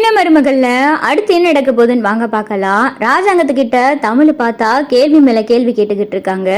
சின்ன மருமகள்ல அடுத்து என்ன நடக்க போகுதுன்னு வாங்க பார்க்கலாம். ராஜாங்கத்துக்கிட்ட தமிழ் பார்த்தா கேள்வி மேல கேள்வி கேட்டுக்கிட்டு இருக்காங்க.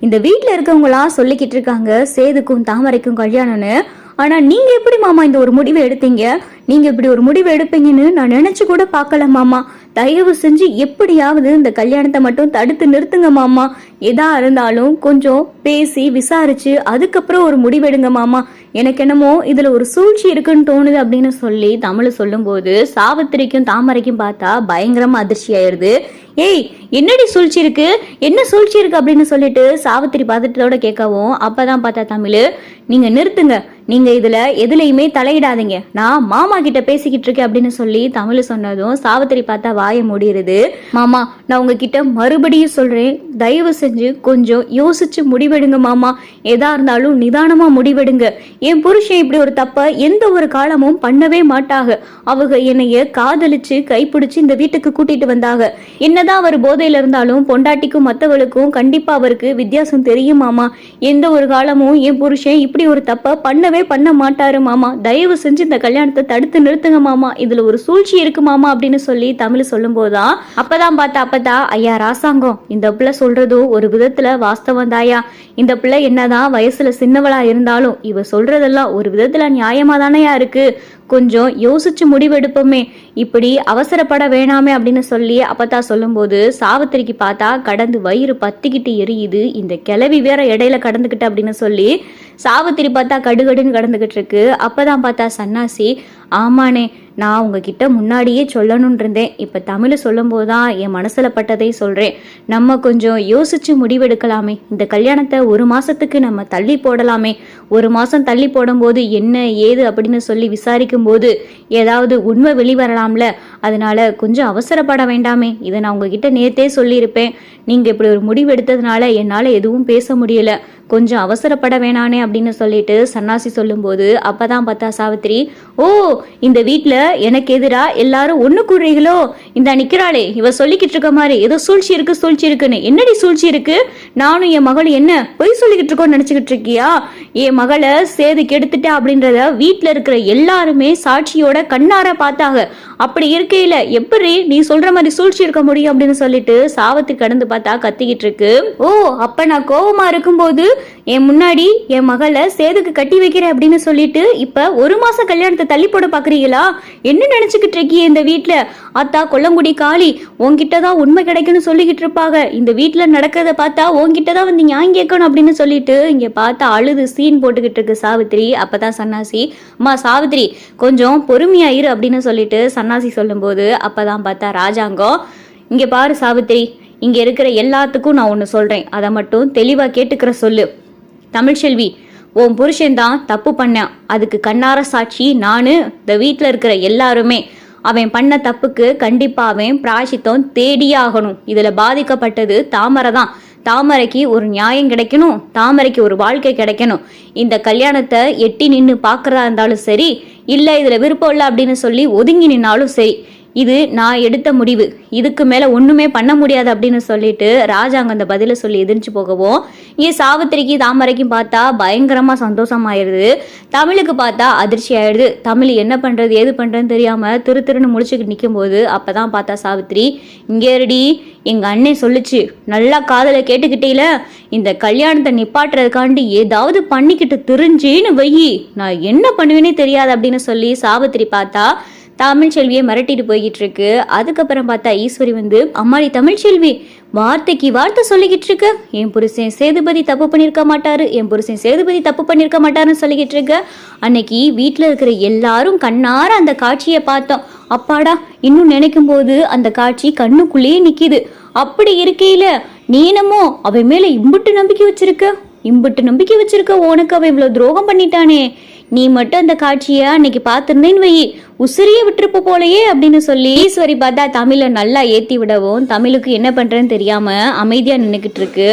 இந்த வீட்டுல இருக்கவங்களாம் சொல்லிக்கிட்டு இருக்காங்க சேதுக்கும் தாமரைக்கும் கல்யாணம்னு. ஆனா நீங்க எப்படி மாமா இந்த ஒரு முடிவை எடுத்தீங்க? நீங்க இப்படி ஒரு முடிவு எடுப்பீங்கன்னு நான் நினைச்சு கூட பார்க்கல மாமா. தயவு செஞ்சு எப்படியாவது இந்த கல்யாணத்தை மட்டும் தடுத்து நிறுத்துங்க மாமா. எதா இருந்தாலும் கொஞ்சம் பேசி விசாரிச்சு அதுக்கப்புறம் ஒரு முடிவெடுங்க மாமா. எனக்கு என்னமோ இதுல ஒரு சூழ்ச்சி இருக்குன்னு தோணுது அப்படின்னு சொல்லி தமிழ் சொல்லும்போது சாவித்திரிக்கும் தாமரைக்கும் பார்த்தா பயங்கரமா அதிர்ச்சி ஆயிருது. ஏய் என்னடி சூழ்ச்சி இருக்கு? என்ன சூழ்ச்சி இருக்கு அப்படின்னு சொல்லிட்டு சாவித்திரி பார்த்துட்டதோட கேட்கவும் அப்பதான் பார்த்தா தமிழ். நீங்க நிறுத்துங்க. நீங்க இதுல எதுலையுமே தலையிடாதீங்க. நான் மாமா கிட்ட பேசிக்கிட்டு இருக்கேன் அப்படின்னு சொல்லி தமிழ் சொன்னதும் சாவித்திரி பார்த்தா வாய முடியுது மாமா நான் உங்ககிட்ட மறுபடியும் சொல்றேன். தயவு செஞ்சு கொஞ்சம் யோசிச்சு முடிவெடுங்க மாமா. எதா இருந்தாலும் நிதானமா முடிவெடுங்க. என் புருஷன் இப்படி ஒரு தப்ப எந்த ஒரு காலமும் பண்ணவே மாட்டாங்க அவங்க என்னைய காதலிச்சு கைப்பிடிச்சு இந்த வீட்டுக்கு கூட்டிட்டு வந்தாங்க. என்னதான் அவர் போதையில இருந்தாலும் பொண்டாட்டிக்கும் மத்தவளுக்கும் கண்டிப்பா அவருக்கு வித்தியாசம் தெரியும் மாமா. எந்த ஒரு காலமும் என் புருஷன் இப்படி ஒரு தப்ப பண்ணவே பண்ண மாட்டாரு மாமா. தயவு செஞ்சு இந்த கல்யாணத்தை தடுத்து நிறுத்துங்க மாமா. இதுல ஒரு சூழ்ச்சி இருக்கு மாமா அப்படின்னு சொல்லி தமிழ் சொல்லும் போதுதான் அப்பதான் பார்த்தா அப்பதா ஐயா ராசாங்கம் இந்த பிள்ளை சொல்றதும் ஒரு விதத்துல வாஸ்தவம் தாயா. இந்த பிள்ளை என்னதான் வயசுல சின்னவளா இருந்தாலும் இவ சொல்றதெல்லாம் ஒரு விதத்துல நியாயமா தானேயா இருக்கு. கொஞ்சம் யோசிச்சு முடிவெடுப்போமே. இப்படி அவசரப்பட வேணாமே அப்படின்னு சொல்லி அப்பத்தா சொல்லும்போது சாவித்திரிக்கு பார்த்தா கடந்து வயிறு பத்திக்கிட்டு எரியுது. இந்த கிளவி வேற இடையில கடந்துக்கிட்டு அப்படின்னு சொல்லி சாவித்திரி பார்த்தா கடுகடுன்னு கடந்துகிட்டு இருக்கு. அப்பதான் பார்த்தா சன்னாசி ஆமானே நான் உங்ககிட்ட முன்னாடியே சொல்லணும்னு இருந்தேன் இப்போ தமிழ் சொல்லும்போது தான் என் மனசில் பட்டதை சொல்கிறேன் நம்ம கொஞ்சம் யோசிச்சு முடிவெடுக்கலாமே. இந்த கல்யாணத்தை ஒரு மாதத்துக்கு நம்ம தள்ளி போடலாமே. ஒரு மாதம் தள்ளி போடும்போது என்ன ஏது அப்படின்னு சொல்லி விசாரிக்கும் போது ஏதாவது உண்மை வெளிவரலாம்ல. அதனால கொஞ்சம் அவசரப்பட வேண்டாமே. இதை நான் உங்ககிட்ட நேர்த்தே சொல்லியிருப்பேன். நீங்கள் இப்படி ஒரு முடிவு எடுத்ததுனால என்னால் எதுவும் பேச முடியல. கொஞ்சம் அவசரப்பட வேணானே அப்படின்னு சொல்லிட்டு சன்னாசி சொல்லும்போது அப்பதான் பார்த்தா சாவித்திரி ஓ இந்த வீட்டில் எனக்கு எதிரா எல்லாரும் ஒன்று கூடுறீங்களோ? இந்த நிக்கிறாளே இவ சொல்லிக்கிட்டு இருக்க மாதிரி ஏதோ சூழ்ச்சி இருக்கு சூழ்ச்சி இருக்குன்னு. என்னடி சூழ்ச்சி இருக்கு? நானும் என் மகள் என்ன பொய் சொல்லிக்கிட்டு இருக்கோம்னு நினைச்சுக்கிட்டு இருக்கியா? என் மகளை சேது கெடுத்துட்டா அப்படின்றத வீட்டில் இருக்கிற எல்லாருமே சாட்சியோட கண்ணார பார்த்தாங்க. அப்படி இருக்கையில எப்படி நீ சொல்ற மாதிரி சூழ்ச்சி இருக்க முடியும்? அப்படின்னு சொல்லிட்டு சாவத்து கடந்து பார்த்தா கத்திக்கிட்டு இருக்கு. ஓ அப்ப நான் கோவமா இருக்கும்போது என் முன்னாடி என் மகளை சேதுக்கு கட்டி வைக்கிறேன் அப்படின்னு சொல்லிட்டு இப்ப ஒரு மாசம் கல்யாணத்தை தள்ளி போட பாக்குறீங்களா? என்ன நினைச்சுக்கிட்டு இருக்கிய இந்த வீட்டில் அத்தா கொல்லங்குடி காளி உன்கிட்ட தான் உண்மை கிடைக்கும்னு சொல்லிக்கிட்டு இருப்பாங்க. இந்த வீட்டில் நடக்கிறத பார்த்தா உன்கிட்ட தான் வந்து நியாயம் கேட்கணும் அப்படின்னு சொல்லிட்டு இங்க பார்த்தா அழுது சீன் போட்டுக்கிட்டு இருக்கு சாவித்திரி. அப்பதான் சன்னாசி அம்மா சாவித்திரி கொஞ்சம் பொறுமையாயிரு அப்படின்னு சொல்லிட்டு சன்னாசி சொல்லும்போது அப்பதான் பார்த்தா ராஜாங்கம் இங்க பாரு சாவித்திரி இங்கே இருக்கிற எல்லாத்துக்கும் நான் ஒன்று சொல்கிறேன் அதை மட்டும் தெளிவாக கேட்டுக்கிற சொல்லு. தமிழ்ச்செல்வி உன் புருஷன்தான் தப்பு பண்ணான் அதுக்கு கண்ணார சாட்சி நான் இந்த வீட்டில் இருக்கிற எல்லாருமே. அவன் பண்ண தப்புக்கு கண்டிப்பாக அவன் பிராயசித்தம் தேடியே ஆகணும். பாதிக்கப்பட்டது தாமரை தான். தாமரைக்கு ஒரு நியாயம் கிடைக்கணும். தாமரைக்கு ஒரு வாழ்க்கை கிடைக்கணும். இந்த கல்யாணத்தை எட்டி நின்று பார்க்குறதா இருந்தாலும் சரி இல்லை இதில் விருப்பம் இல்லை அப்படின்னு சொல்லி ஒதுங்கி நின்னாலும் சரி இது நான் எடுத்த முடிவு. இதுக்கு மேல ஒண்ணுமே பண்ண முடியாது அப்படின்னு சொல்லிட்டு ராஜாங்க அந்த பதில சொல்லி எதிர்த்து போகவும் இங்கே சாவித்திரிக்கு தாமரைக்கும் பார்த்தா பயங்கரமா சந்தோஷமாயிருது. தமிழுக்கு பார்த்தா அதிர்ச்சி ஆயிடுது தமிழ் என்ன பண்றது ஏது பண்றதுன்னு தெரியாம திரு திருன்னு முடிச்சுக்கிட்டு நிற்கும் போது அப்பதான் பார்த்தா சாவித்திரி இங்கே இருடி எங்க அண்ணன் சொல்லுச்சு. நல்லா காதலை கேட்டுக்கிட்டேல. இந்த கல்யாணத்தை நிப்பாட்டுறதுக்காண்டி ஏதாவது பண்ணிக்கிட்டு தெரிஞ்சேன்னு வை நான் என்ன பண்ணுவேனே தெரியாது அப்படின்னு சொல்லி சாவித்திரி பார்த்தா தமிழ்ச்செல்வியை மிரட்டிட்டு போய்கிட்டு இருக்கு அதுக்கப்புறம் பார்த்தா ஈஸ்வரி வந்து அம்மாடி தமிழ்ச்செல்வி வார்த்தைக்கு வார்த்தை சொல்லிக்கிட்டு இருக்கு என் புருஷன் சேதுபதி தப்பு பண்ணியிருக்க மாட்டாரு. என் புருஷன் சேதுபதி தப்பு பண்ணியிருக்க மாட்டாருன்னு சொல்லிக்கிட்டு இருக்க அன்னைக்கு வீட்டில் இருக்கிற எல்லாரும் கண்ணார அந்த காட்சியை பார்த்தோம். அப்பாடா இன்னும் நினைக்கும் போது அந்த காட்சி கண்ணுக்குள்ளேயே நிற்கிது அப்படி இருக்கையில நீனமோ அவன் மேல இம்புட்டு நம்பிக்கை வச்சிருக்க? இம்புட்டு நம்பிக்கை வச்சிருக்க உனக்கு அவன் இவ்வளோ துரோகம் பண்ணிட்டானே. நீ மட்டும் அந்த காட்சியை அன்னைக்கு பார்த்துருந்தேன்னு வை. உசிரியை விட்டுருப்ப போலயே அப்படின்னு சொல்லி ஈஸ்வரி பார்த்தா தமிழை நல்லா ஏற்றி விடவும் தமிழுக்கு என்ன பண்ணுறேன்னு தெரியாமல் அமைதியாக நின்றுக்கிட்டு இருக்கு.